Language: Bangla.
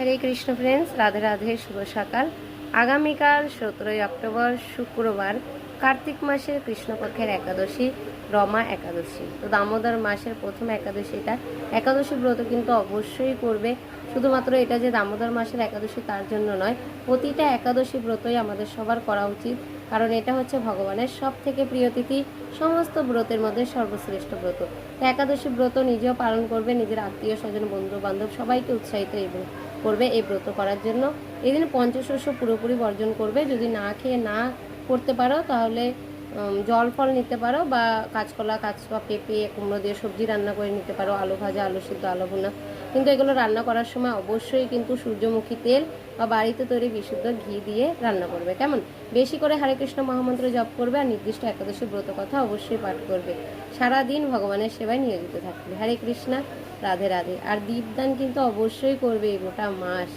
হরে কৃষ্ণ ফ্রেন্ডস রাধে রাধে, শুভ সকাল। আগামীকাল সতেরোই অক্টোবর, শুক্রবার, কার্তিক মাসের কৃষ্ণপক্ষের একাদশী, রমা একাদশী। তো দামোদর মাসের প্রথম একাদশীটা একাদশী ব্রত কিন্তু অবশ্যই করবে। শুধুমাত্র এটা যে দামোদর মাসের একাদশী তার জন্য নয়, প্রতিটা একাদশী ব্রতই আমাদের সবার করা উচিত। কারণ এটা হচ্ছে ভগবানের সব থেকে প্রিয় তিথি, সমস্ত ব্রতের মধ্যে সর্বশ্রেষ্ঠ ব্রত। তো একাদশী ব্রত নিজেও পালন করবে, নিজের আত্মীয় স্বজন বন্ধু বান্ধব সবাইকে উৎসাহিত এই ব্র- করবে এই ব্রত করার জন্য। এই দিন পঞ্চশস্য পুরোপুরি বর্জন করবে। যদি না খেয়ে না করতে পারো, তাহলে জল ফল নিতে পারো বা কাঁচকলা কাঁচপা পেঁপে, কুমড়ো দিয়ে সবজি রান্না করে নিতে পারো, আলু ভাজা, আলু সিদ্ধ, আলু ভুনা। কিন্তু এগুলো রান্না করার সময় অবশ্যই কিন্তু সূর্যমুখী তেল বা বাড়িতে তৈরি বিশুদ্ধ ঘি দিয়ে রান্না করবে। কেমন? বেশি করে হরে কৃষ্ণ মহামন্ত্র জপ করবে আর নির্দিষ্ট একাদশী ব্রত কথা অবশ্যই পাঠ করবে। সারা দিন ভগবানের সেবায় নিয়োজিত থাকবে। হরে কৃষ্ণা। রাধে রাধে। আর দীপদান কিন্তু অবশ্যই করবে গোটা মাস।